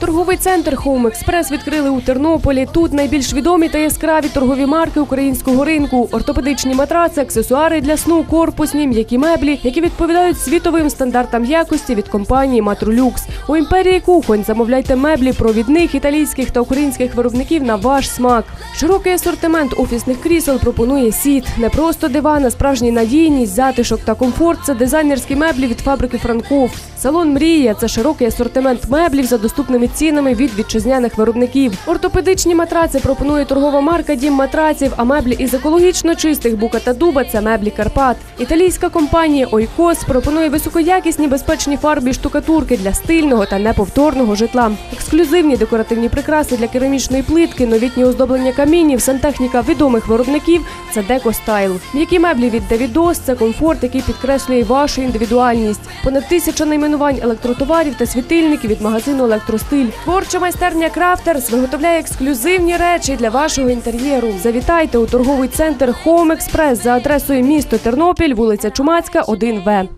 Торговий центр Home Express відкрили у Тернополі. Тут найбільш відомі та яскраві торгові марки українського ринку, ортопедичні матраци, аксесуари для сну, корпусні, м'які меблі, які відповідають світовим стандартам якості від компанії Матролюкс. У імперії кухонь замовляйте меблі провідних італійських та українських виробників на ваш смак. Широкий асортимент офісних крісел пропонує сіт. Не просто диван, а справжній надійність, затишок та комфорт. Це дизайнерські меблі від фабрики Франков. Салон Мрія це широкий асортимент меблів за доступними цінами від вітчизняних виробників. Ортопедичні матраци пропонує торгова марка Дім матраців, а меблі із екологічно чистих бука та дуба це меблі Карпат. Італійська компанія Ойкос пропонує високоякісні безпечні фарбі штукатурки для стильного та неповторного житла. Ексклюзивні декоративні прикраси для керамічної плитки, новітні оздоблення камінів, сантехніка відомих виробників це Деко Стайл. М'які меблі від Давідос це комфорт, який підкреслює вашу індивідуальність. Понад тисяча найменувань електротоварів та світильників від магазину Електростиль. Творча майстерня Крафтерс виготовляє ексклюзивні речі для вашого інтер'єру. Завітайте у торговий центр Home Express за адресою місто Тернопіль, вулиця Чумацька, 1В.